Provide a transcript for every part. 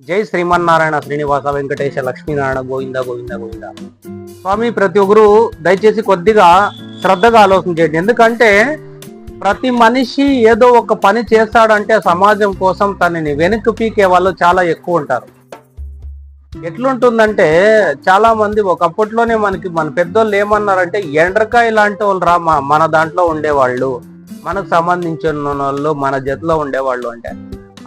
జై శ్రీమన్నారాయణ శ్రీనివాస వెంకటేశ లక్ష్మీనారాయణ గోవింద గోవింద గోవింద. స్వామి ప్రతి ఒక్కరు దయచేసి కొద్దిగా శ్రద్ధగా ఆలోచన చేయండి ఎందుకంటే ప్రతి మనిషి ఏదో ఒక పని చేస్తాడంటే సమాజం కోసం తనని వెనక్కి పీకే వాళ్ళు చాలా ఎక్కువ ఉంటారు. ఎట్లుంటుందంటే చాలా మంది ఒకప్పట్లోనే మనకి మన పెద్దోళ్ళు ఏమన్నారంటే ఎండ్రకాయ లాంటి వాళ్ళు రా మన దాంట్లో ఉండేవాళ్ళు. మనకు సంబంధించిన వాళ్ళు మన జతలో ఉండేవాళ్ళు అంటే.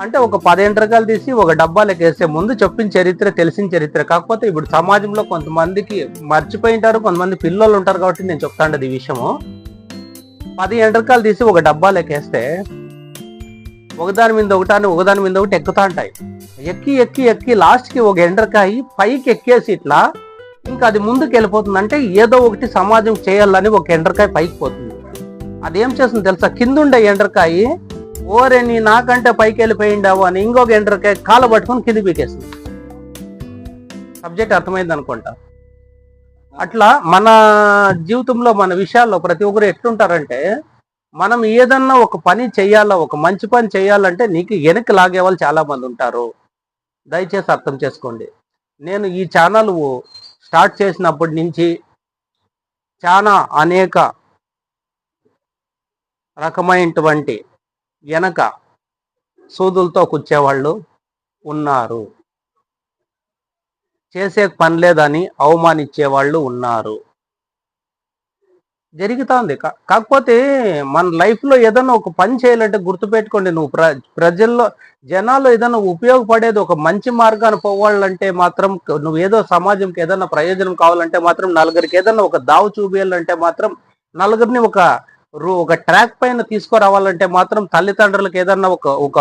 అంటే ఒక పది రకాలు తీసి ఒక డబ్బాలోకి వేస్తే ముందు చెప్పిన చరిత్ర తెలిసిన చరిత్ర. కాకపోతే ఇప్పుడు సమాజంలో కొంతమందికి మర్చిపోయి ఉంటారు కొంతమంది పిల్లలు ఉంటారు కాబట్టి నేను చెప్తాండది ఈ విషయము. పది ఎండ్రకాలు తీసి ఒక డబ్బాలోకి వేస్తే ఒకదాని మీద ఒకటాన్ని ఒకదాని మీద ఒకటి ఎక్కుతా ఉంటాయి. ఎక్కి ఎక్కి ఎక్కి లాస్ట్కి ఒక ఎండ్రకాయ పైకి ఎక్కేసి ఇట్లా ఇంకా అది ముందుకు వెళ్ళిపోతుంది అంటే ఏదో ఒకటి సమాజం చేయాలని ఒక ఎండ్రకాయ పైకి పోతుంది. అది ఏం చేస్తుంది తెలుసా? కింద ఉండే ఎండ్రకాయ ఓరే నీ నాకంటే పైకి వెళ్ళిపోయిండావు అని ఇంకొక ఎంటర్కే కాల పట్టుకొని కింది పీకేస్తుంది సబ్జెక్ట్ అర్థమైంది అనుకుంటా. అట్లా మన జీవితంలో మన విషయాల్లో ప్రతి ఒక్కరు ఎట్లుంటారంటే మనం ఏదన్నా ఒక పని చేయాలా ఒక మంచి పని చేయాలంటే నీకు వెనక్కి లాగే వాళ్ళు చాలామంది ఉంటారు. దయచేసి అర్థం చేసుకోండి. నేను ఈ ఛానల్ స్టార్ట్ చేసినప్పటి నుంచి చాలా అనేక రకమైనటువంటి వెనక సూదులతో కూర్చేవాళ్ళు ఉన్నారు. చేసే పని లేదని అవమానించే వాళ్ళు ఉన్నారు. జరుగుతుంది. కా- కాకపోతే మన లైఫ్లో ఏదైనా ఒక పని చేయాలంటే గుర్తుపెట్టుకోండి. నువ్వు ప్ర ప్రజల్లో జనాలు ఏదైనా ఉపయోగపడేది ఒక మంచి మార్గాన్ని పోవాలంటే మాత్రం నువ్వు ఏదో సమాజంకి ఏదైనా ప్రయోజనం కావాలంటే మాత్రం నలుగురికి ఏదైనా ఒక దావు చూపించాలంటే మాత్రం నలుగురిని ఒక ఒక ట్రాక్ పైన తీసుకురావాలంటే మాత్రం తల్లిదండ్రులకు ఏదన్నా ఒక ఒక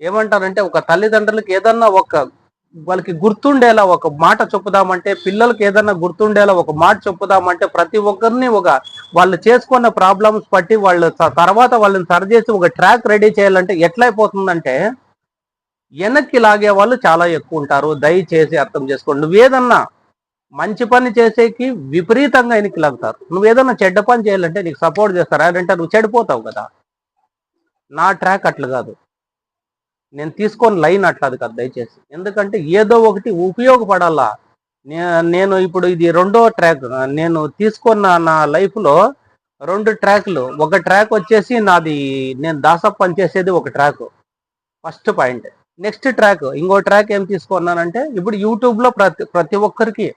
ఏమంటారంటే ఒక తల్లిదండ్రులకు ఏదన్నా ఒక వాళ్ళకి గుర్తుండేలా ఒక మాట చెప్పుదామంటే పిల్లలకి ఏదన్నా గుర్తుండేలా ఒక మాట చెప్పుదామంటే ప్రతి ఒక్కరిని ఒక వాళ్ళు చేసుకున్న ప్రాబ్లమ్స్ బట్టి వాళ్ళు తర్వాత వాళ్ళని సరిచేసి ఒక ట్రాక్ రెడీ చేయాలంటే ఎట్లయిపోతుందంటే వెనక్కి లాగే వాళ్ళు చాలా ఎక్కువ ఉంటారు. దయచేసి అర్థం చేసుకోండి. నువ్వేదన్నా మంచి పని చేసేకి విపరీతంగా వెనక్కి లాగుతారు. ఏదైనా చెడ్డ పని చేయాలంటే నీకు సపోర్ట్ చేస్తారు. అంటే నువ్వు చెడిపోతావు కదా. నా ట్రాక్ అట్లా కాదు. నేను తీసుకొని లైన్ అట్లాది కదా దయచేసి. ఎందుకంటే ఏదో ఒకటి ఉపయోగపడాలా. నేను ఇప్పుడు ఇది రెండో ట్రాక్ నేను తీసుకున్న నా లైఫ్లో రెండు ట్రాక్లు ఒక ట్రాక్ వచ్చేసి నాది నేను దాసప్ పని చేసేది ఒక track first point next track ఇంకో ట్రాక్ ఏం తీసుకున్నానంటే ఇప్పుడు యూట్యూబ్లో ప్రతి ప్రతి ఒక్కరికి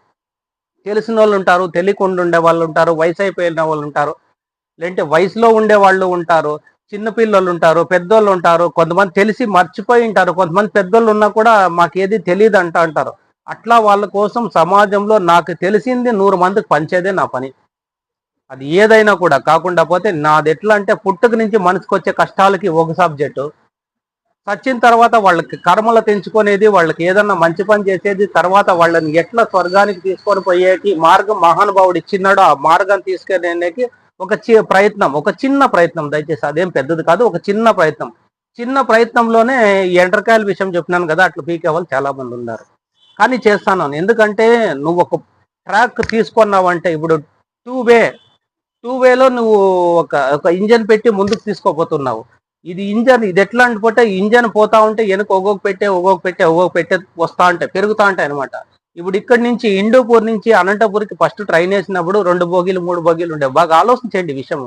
తెలిసిన వాళ్ళు ఉంటారు తెలియకుండా ఉండే వాళ్ళు ఉంటారు వయసు అయిపోయిన వాళ్ళు ఉంటారు. లేదంటే వయసులో ఉండే వాళ్ళు ఉంటారు చిన్నపిల్లలు ఉంటారు పెద్దోళ్ళు ఉంటారు కొంతమంది తెలిసి మర్చిపోయి ఉంటారు కొంతమంది పెద్దోళ్ళు ఉన్నా కూడా మాకేది తెలియదు అంట అంటారు. అట్లా వాళ్ళ కోసం సమాజంలో నాకు తెలిసింది నూరు మందికి పంచేదే నా పని. అది ఏదైనా కూడా కాకుండా పోతే నాది ఎట్లా అంటే పుట్టుక నుంచి మనసుకు వచ్చే కష్టాలకి ఒక సబ్జెక్టు. చచ్చిన తర్వాత వాళ్ళకి కర్మలు తెంచుకునేది వాళ్ళకి ఏదన్నా మంచి పని చేసేది తర్వాత వాళ్ళని ఎట్లా స్వర్గానికి తీసుకొని పోయేకి మార్గం మహానుభావుడు ఇచ్చినాడో ఆ మార్గం తీసుకెళ్ళడానికి ఒక చి ప్రయత్నం ఒక చిన్న ప్రయత్నం దయచేసి అదేం పెద్దది కాదు ఒక చిన్న ప్రయత్నం. చిన్న ప్రయత్నంలోనే ఈ ఎండ్రకాయల విషయం చెప్పినాను కదా అట్లా పీకే వాళ్ళు చాలా మంది ఉన్నారు. కానీ చేస్తాను ఎందుకంటే నువ్వు ఒక ట్రాక్ తీసుకున్నావంటే ఇప్పుడు టూ వే టూ వేలో నువ్వు ఒక ఒక ఇంజన్ పెట్టి ముందుకు తీసుకోపోతున్నావు ఇది ఇంజన్ ఇది ఎట్లా అంటే ఇంజన్ పోతా ఉంటే వెనక ఒక్కొక్క పెట్టే ఒక్కొక్క పెట్టే ఒక్కొక్క పెట్టే వస్తా ఉంటాయి పెరుగుతా ఉంటాయి అనమాట ఇప్పుడు ఇక్కడ నుంచి ఇండోపూర్ నుంచి అనంతపూర్కి ఫస్ట్ ట్రైన్ వేసినప్పుడు రెండు బోగీలు మూడు బోగీలు ఉండే బాగా ఆలోచించండి విషయం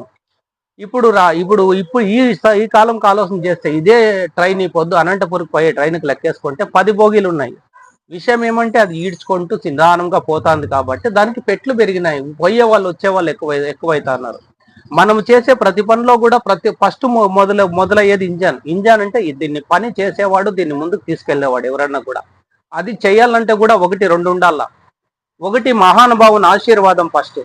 ఇప్పుడు రా ఇప్పుడు ఇప్పుడు ఈ ఈ కాలంకి ఆలోచన చేస్తే ఇదే ట్రైన్ ఈ పొద్దు అనంతపూర్కి పోయే ట్రైన్కి లెక్కేసుకుంటే పది బోగీలు ఉన్నాయి. విషయం ఏమంటే అది ఈడ్చుకుంటూ నిదానంగా పోతుంది కాబట్టి దానికి పెట్లు పెరిగినాయి. పోయే వాళ్ళు వచ్చే వాళ్ళు ఎక్కువ ఎక్కువైతున్నారు. మనం చేసే ప్రతి పనిలో కూడా ప్రతి ఫస్ట్ మొదల మొదలయ్యేది ఇంజన్. ఇంజన్ అంటే దీన్ని పని చేసేవాడు దీన్ని ముందుకు తీసుకెళ్ళేవాడు ఎవరన్నా కూడా. అది చేయాలంటే కూడా ఒకటి రెండు ఉండాల. ఒకటి మహానుభావుని ఆశీర్వాదం ఫస్ట్.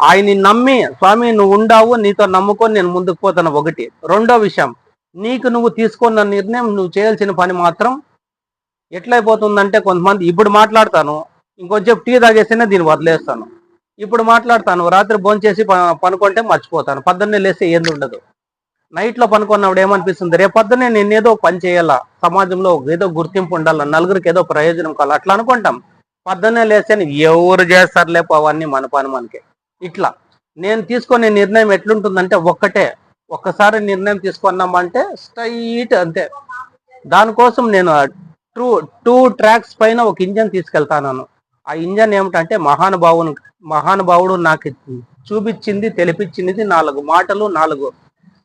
ఆయన్ని నమ్మి స్వామి నువ్వు ఉండావు నీతో నమ్ముకొని నేను ముందుకు పోతాను ఒకటి. రెండో విషయం నీకు నువ్వు తీసుకున్న నిర్ణయం నువ్వు చేయాల్సిన పని మాత్రం ఎట్లయిపోతుందంటే కొంతమంది ఇప్పుడు మాట్లాడతాను ఇంకొంచెం టీ తాగేస్తేనే దీన్ని వదిలేస్తాను. ఇప్పుడు మాట్లాడతాను. రాత్రి భోంచేసి ప- పనుకుంటే మర్చిపోతాను. పొద్దున్నే లేస్తే ఏంది ఉండదు. నైట్లో పనుకున్నప్పుడు ఏమనిపిస్తుంది? రేపు పొద్దున్నే నేను ఏదో పని చేయాలా? సమాజంలో ఏదో గుర్తింపు ఉండాలా? నలుగురికి ఏదో ప్రయోజనం కావాలి? అట్లా అనుకుంటాం. పొద్దున్నే లేస్తే ఎవరు చేస్తారులే అవన్నీ మన పని మనకి. ఇట్లా. నేను తీసుకునే నిర్ణయం ఎట్లుంటుందంటే ఒక్కటే. ఒక్కసారి నిర్ణయం తీసుకున్నామంటే స్ట్రైట్ అంతే. దానికోసం నేను టూ టూ ట్రాక్స్ పైన ఒక ఇంజన్ తీసుకెళ్తాను. ఆ ఇంజన్ ఏమిటంటే మహానుభావుని మహానుభావుడు నాకు చూపించింది తెలిపించింది నాలుగు మాటలు నాలుగు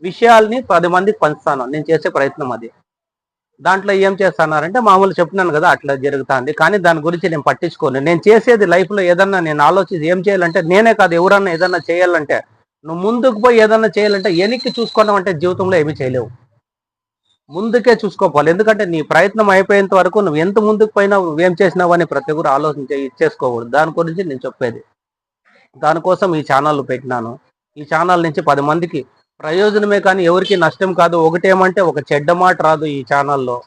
విషయాల్ని పది మందికి పంచుతాను. నేను చేసే ప్రయత్నం అది. దాంట్లో ఏం చేస్తున్నారంటే మామూలు చెప్తున్నాను కదా అట్లా జరుగుతుంది. కానీ దాని గురించి నేను పట్టించుకోను. నేను చేసేది లైఫ్లో ఏదన్నా నేను ఆలోచించి ఏం చేయాలంటే నేనే కాదు ఎవరన్నా ఏదన్నా చేయాలంటే నువ్వు ముందుకు పోయి ఏదన్నా చేయాలంటే వెనక్కి చూసుకోవడం అంటే జీవితంలో ఏమీ చేయలేవు. ముందుకే చూసుకోవాలి. ఎందుకంటే నీ ప్రయత్నం అయిపోయేంత వరకు నువ్వు ఎంత ముందుకు పోయినా నువ్వేం చేసినావు అని ప్రతి ఒక్కరు ఆలోచించే ఇచ్చేసుకోకూడదు. దాని గురించి నేను చెప్పేది. దానికోసం ఈ ఛానల్ పెట్టినాను. ఈ ఛానల్ నుంచి పది మందికి ప్రయోజనమే కానీ ఎవరికి నష్టం కాదు. ఒకటేమంటే ఒక చెడ్డ మాట రాదు ఈ ఛానల్లో.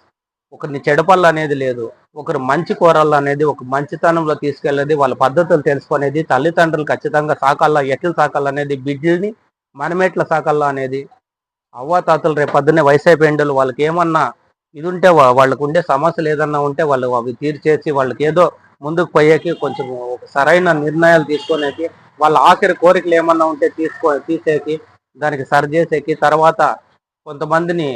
ఒకరిని చెడపల్ల అనేది లేదు. ఒకరు మంచి కూరలు అనేది ఒక మంచితనంలో తీసుకెళ్ళేది వాళ్ళ పద్ధతులు తెలుసుకునేది తల్లిదండ్రులు ఖచ్చితంగా సాకాల ఎట్లా సాకాలనేది బిడ్డల్ని మనమెట్ల సాకాల అనేది అవ్వాతాతలు రేపు పొద్దున్నే వయసు అయిపోయిండలు వాళ్ళకి ఏమన్నా ఇది ఉంటే వాళ్ళకు ఉండే సమస్యలు ఏదన్నా ఉంటే వాళ్ళు అవి తీర్చేసి వాళ్ళకి ఏదో ముందుకు పోయేకి కొంచెం సరైన నిర్ణయాలు తీసుకునేకి వాళ్ళ ఆఖరి కోరికలు ఏమన్నా ఉంటే తీసుకో తీసేకి దానికి సరి చేసేకి తర్వాత కొంతమందిని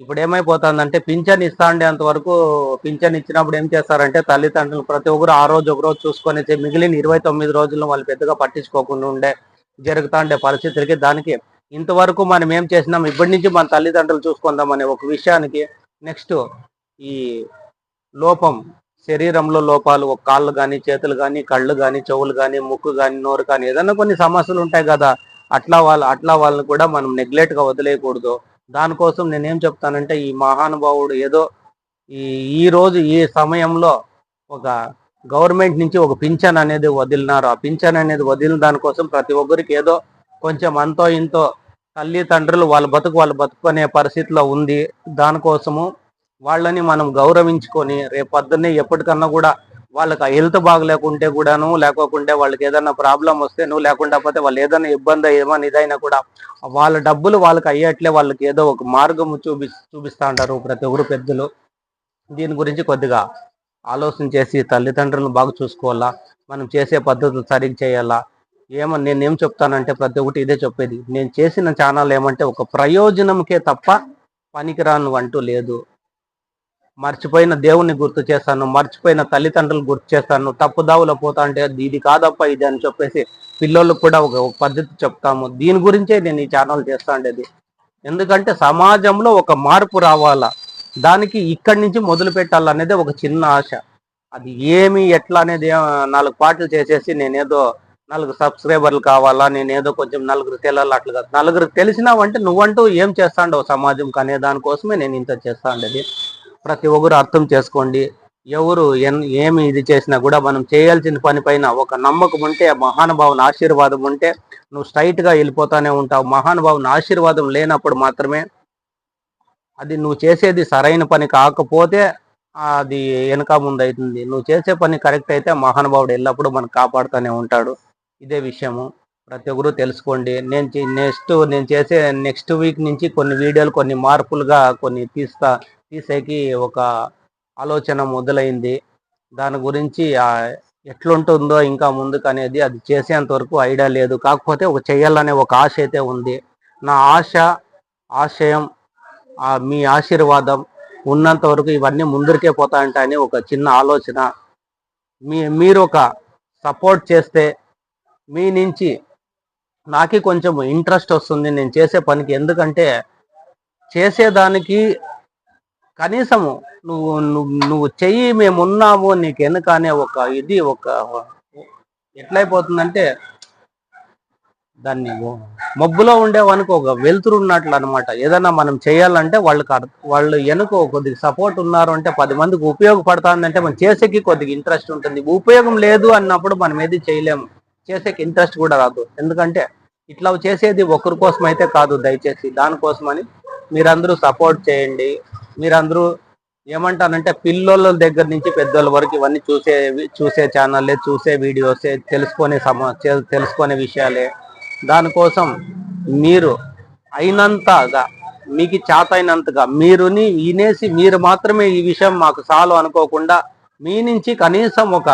ఇప్పుడు ఏమైపోతుందంటే పింఛన్ ఇస్తా ఉండేంత వరకు పింఛన్ ఇచ్చినప్పుడు ఏం చేస్తారంటే తల్లిదండ్రులు ప్రతి ఒక్కరు ఆ రోజు ఒక రోజు చూసుకొని మిగిలిన ఇరవై తొమ్మిది రోజుల్లో వాళ్ళు పెద్దగా పట్టించుకోకుండా ఉండే జరుగుతా ఉండే పరిస్థితులకి దానికి ఇంతవరకు మనం ఏం చేసినాం? ఇప్పటి నుంచి మన తల్లిదండ్రులు చూసుకుందాం అనే ఒక విషయానికి నెక్స్ట్ ఈ లోపం శరీరంలో లోపాలు ఒక కాళ్ళు కానీ చేతులు కానీ కళ్ళు కానీ చెవులు కానీ ముక్కు కానీ నోరు కానీ ఏదైనా కొన్ని సమస్యలు ఉంటాయి కదా అట్లా వాళ్ళు అట్లా వాళ్ళని కూడా మనం నెగ్లెక్ట్గా వదిలేయకూడదు. దానికోసం నేనేం చెప్తానంటే ఈ మహానుభావుడు ఏదో ఈ ఈ రోజు ఈ సమయంలో ఒక గవర్నమెంట్ నుంచి ఒక పింఛన్ అనేది వదిలినారు. ఆ పింఛన్ అనేది వదిలిన దానికోసం ప్రతి ఒక్కరికి ఏదో కొంచెం అంతో ఇంతో తల్లి తండ్రులు వాళ్ళ బతుకు వాళ్ళు బతుకునే పరిస్థితిలో ఉంది. దానికోసము వాళ్ళని మనం గౌరవించుకొని రేపు పొద్దున్నే ఎప్పటికన్నా కూడా వాళ్ళకి హెల్త్ బాగలేకుంటే కూడాను లేకోకుంటే వాళ్ళకి ఏదైనా ప్రాబ్లం వస్తే నువ్వు లేకుండా పోతే వాళ్ళు ఏదైనా ఇబ్బంది ఏమైనా ఇదైనా కూడా వాళ్ళ డబ్బులు వాళ్ళకి అయ్యేట్లే వాళ్ళకి ఏదో ఒక మార్గం చూపి చూపిస్తా ఉంటారు ప్రతి ఒక్కరు పెద్దలు. దీని గురించి కొద్దిగా ఆలోచన చేసి తల్లిదండ్రులను బాగా చూసుకోవాలా? మనం చేసే పద్ధతులు సరిగ్గా చేయాలా? ఏమో నేను ఏం చెప్తానంటే ప్రతి ఒక్కటి ఇదే చెప్పేది. నేను చేసిన ఛానల్ ఏమంటే ఒక ప్రయోజనంకే తప్ప పనికిరాను అంటూ లేదు. మర్చిపోయిన దేవుణ్ణి గుర్తు చేస్తాను మర్చిపోయిన తల్లిదండ్రులు గుర్తు చేస్తాను తప్పుదావులో పోతా అంటే ఇది కాదప్ప ఇది అని చెప్పేసి పిల్లలకు కూడా ఒక పద్ధతి చెప్తాము. దీని గురించే నేను ఈ ఛానల్ చేస్తా ఉండేది. ఎందుకంటే సమాజంలో ఒక మార్పు రావాలా? దానికి ఇక్కడి నుంచి మొదలు పెట్టాలనేది ఒక చిన్న ఆశ. అది ఏమి ఎట్లా అనేది నాలుగు పాటలు చేసేసి నేనేదో నలుగురు సబ్స్క్రైబర్లు కావాలా? నేనేదో కొంచెం నలుగురు తెలాలి అట్లా కాదు. నలుగురు తెలిసినావంటే నువ్వంటూ ఏం చేస్తాండవు సమాజం అనే దానికోసమే నేను ఇంత చేస్తా ఉండేది ప్రతి ఒక్కరు అర్థం చేసుకోండి. ఎవరు ఎన్ ఏమి ఇది చేసినా కూడా మనం చేయాల్సిన పని పైన ఒక నమ్మకం ఉంటే మహానుభావుని ఆశీర్వాదం ఉంటే నువ్వు స్ట్రైట్గా వెళ్ళిపోతానే ఉంటావు. మహానుభావుని ఆశీర్వాదం లేనప్పుడు మాత్రమే అది నువ్వు చేసేది సరైన పని కాకపోతే అది వెనక ముందు అవుతుంది. నువ్వు చేసే పని కరెక్ట్ అయితే మహానుభావుడు ఎల్లప్పుడూ మనకు కాపాడుతూనే ఉంటాడు. ఇదే విషయము. ప్రతి ఒక్కరు తెలుసుకోండి. నేను నెక్స్ట్ నేను చేసే నెక్స్ట్ వీక్ నుంచి కొన్ని వీడియోలు కొన్ని మార్పులుగా కొన్ని తీస్తా తీసేకి ఒక ఆలోచన మొదలైంది. దాని గురించి ఎట్లుంటుందో ఇంకా ముందుకు అనేది అది చేసేంత వరకు ఐడియా లేదు. కాకపోతే ఒక చేయాలనే ఒక ఆశ అయితే ఉంది. నా ఆశ ఆశయం మీ ఆశీర్వాదం ఉన్నంత వరకు ఇవన్నీ ముందరికే పోతా ఉంటాయని ఒక చిన్న ఆలోచన. మీ మీరు ఒక సపోర్ట్ చేస్తే మీ నుంచి నాకి కొంచెం ఇంట్రెస్ట్ వస్తుంది నేను చేసే పనికి. ఎందుకంటే చేసేదానికి కనీసము నువ్వు నువ్వు నువ్వు చెయ్యి మేము ఉన్నాము నీకు ఎందుకనే అనే ఒక ఇది ఒక ఎట్లయిపోతుందంటే దాన్ని మబ్బులో ఉండేవానికి ఒక వెలుతురు ఉన్నట్లు అనమాట ఏదైనా మనం చేయాలంటే వాళ్ళకి అర్థ- వాళ్ళు వెనుక కొద్దిగా సపోర్ట్ ఉన్నారు అంటే పది మందికి ఉపయోగపడుతుందంటే మనం చేసేకి కొద్దిగా ఇంట్రెస్ట్ ఉంటుంది. ఉపయోగం లేదు అన్నప్పుడు మనం ఏది చేయలేము. చేసేకి ఇంట్రెస్ట్ కూడా రాదు. ఎందుకంటే ఇట్లా చేసేది ఒకరి కోసం అయితే కాదు దయచేసి. దానికోసమని మీరందరూ సపోర్ట్ చేయండి. మీరందరూ ఏమంటానంటే పిల్లోళ్ళ దగ్గర నుంచి పెద్దోళ్ళ వరకు ఇవన్నీ చూసే చూసే ఛానల్లే చూసే వీడియోసే తెలుసుకునే సమ తెలుసుకునే విషయాలే. దానికోసం మీరు అయినంతగా మీకు చేత అయినంతగా మీరుని వినేసి మీరు మాత్రమే ఈ విషయం మాకు చాలు అనుకోకుండా మీ నుంచి కనీసం ఒక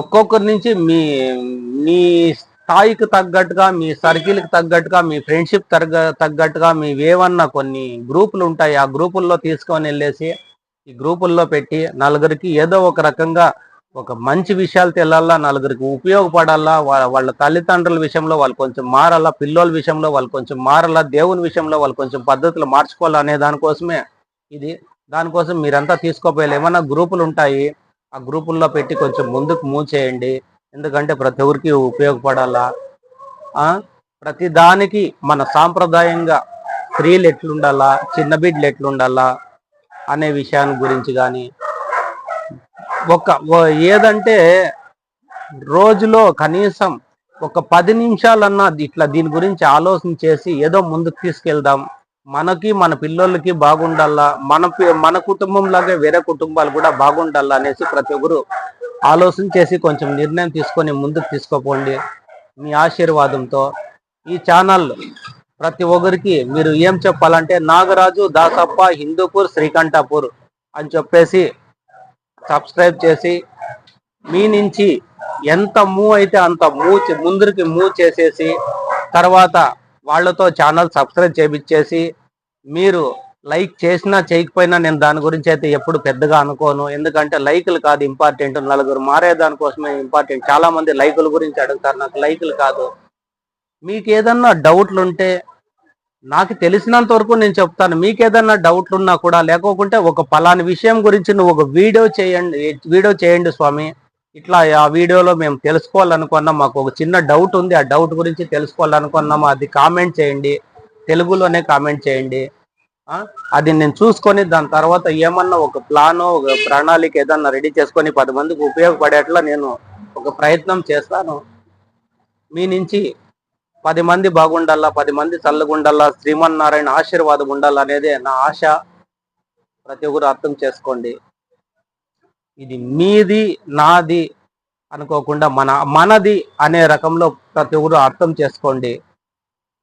ఒక్కొక్కరి నుంచి మీ మీ స్థాయికి తగ్గట్టుగా మీ సర్కిల్కి తగ్గట్టుగా మీ ఫ్రెండ్షిప్ తగ్గ తగ్గట్టుగా మీ కొన్ని గ్రూపులు ఉంటాయి. ఆ గ్రూపుల్లో తీసుకొని వెళ్ళేసి ఈ గ్రూపుల్లో పెట్టి నలుగురికి ఏదో ఒక రకంగా ఒక మంచి విషయాలు తెల్లాలా నలుగురికి ఉపయోగపడాలా వాళ్ళ తల్లిదండ్రుల విషయంలో వాళ్ళు కొంచెం మారాలా పిల్లోల విషయంలో వాళ్ళు కొంచెం మారాలా దేవుని విషయంలో వాళ్ళు కొంచెం పద్ధతులు మార్చుకోవాలనే అనే దానికోసమే ఇది. దానికోసం మీరంతా తీసుకోపోయాలి ఏమన్నా గ్రూపులు ఉంటాయి? ఆ గ్రూపుల్లో పెట్టి కొంచెం ముందుకు మూవ్ చేయండి. ఎందుకంటే ప్రతి ఒక్కరికి ఉపయోగపడాలా? ప్రతి దానికి మన సాంప్రదాయంగా స్త్రీలు ఎట్లుండాలా? చిన్న బిడ్డలు ఎట్లుండాలా? అనే విషయాన్ని గురించి కానీ ఒక ఏదంటే రోజులో కనీసం ఒక పది నిమిషాలన్నా ఇట్లా దీని గురించి ఆలోచన చేసి ఏదో ముందుకు తీసుకెళ్దాం. మనకి మన పిల్లలకి బాగుండాలా? మన మన కుటుంబం లాగే వేరే కుటుంబాలు కూడా బాగుండాలా అనేసి ప్రతి ఒక్కరు ఆలోచన చేసి కొంచెం నిర్ణయం తీసుకొని ముందుకు తీసుకోపోండి. మీ ఆశీర్వాదంతో ఈ ఛానల్ ప్రతి ఒక్కరికి మీరు ఏం చెప్పాలంటే నాగరాజు దాసప్ప హిందూపూర్ శ్రీకంఠాపూర్ అని చెప్పేసి సబ్స్క్రైబ్ చేసి మీ నుంచి ఎంత మూవ్ అయితే అంత మూవ్ ముందరికి మూవ్ చేసేసి తర్వాత వాళ్ళతో ఛానల్ సబ్స్క్రైబ్ చేపించేసి మీరు లైక్ చేసినా చేయకపోయినా నేను దాని గురించి అయితే ఎప్పుడు పెద్దగా అనుకోను. ఎందుకంటే లైకులు కాదు ఇంపార్టెంట్. నలుగురు మారే దానికోసమే ఇంపార్టెంట్. చాలా మంది లైకుల గురించి అడుగుతారు. నాకు లైకులు కాదు. మీకు ఏదన్నా డౌట్లు ఉంటే నాకు తెలిసినంత వరకు నేను చెప్తాను. మీకు ఏదన్నా డౌట్లు ఉన్నా కూడా లేకోకుంటే ఒక పలాని విషయం గురించి నువ్వు ఒక వీడియో చేయండి వీడియో చేయండి స్వామి. ఇట్లా ఆ వీడియోలో మేము తెలుసుకోవాలనుకున్నాం మాకు ఒక చిన్న డౌట్ ఉంది. ఆ డౌట్ గురించి తెలుసుకోవాలనుకున్నాము? అది కామెంట్ చేయండి. తెలుగులోనే కామెంట్ చేయండి. అది నేను చూసుకొని దాని తర్వాత ఏమన్నా ఒక ప్లాను ఒక ప్రణాళిక ఏదన్నా రెడీ చేసుకొని పది మందికి ఉపయోగపడేట్లా నేను ఒక ప్రయత్నం చేస్తాను. మీ నుంచి పది మంది బాగుండాలా? పది మంది చల్లగుండాలా? శ్రీమన్నారాయణ ఆశీర్వాదం ఉండాలనేదే నా ఆశ. ప్రతి ఒక్కరు అర్థం చేసుకోండి. ఇది మీది నాది అనుకోకుండా మన మనది అనే రకంలో ప్రతి ఒక్కరు అర్థం చేసుకోండి.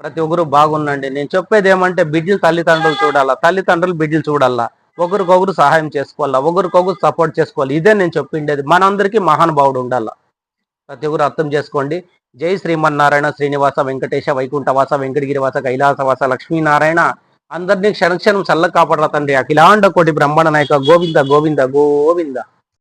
ప్రతి ఒక్కరు బాగుండండి. నేను చెప్పేది ఏమంటే బిడ్డలు తల్లిదండ్రులు చూడాలా తల్లిదండ్రులు బిడ్డలు చూడాలా. ఒకరికొకరు సహాయం చేసుకోవాలా ఒకరికొకరు సపోర్ట్ చేసుకోవాలి. ఇదే నేను చెప్పిండేది. మనందరికీ మహానుభావుడు ఉండాలా. ప్రతి ఒక్కరు అర్థం చేసుకోండి. జై శ్రీమన్నారాయణ శ్రీనివాస వెంకటేశ వైకుంఠవాస వెంకటగిరివాస కైలాసవాస లక్ష్మీనారాయణ. అందరినీ క్షణక్షణం చల్ల కాపాడరా తండ్రి. అఖిలాండ కోటి బ్రహ్మాండ నాయక గోవింద గోవింద గోవింద.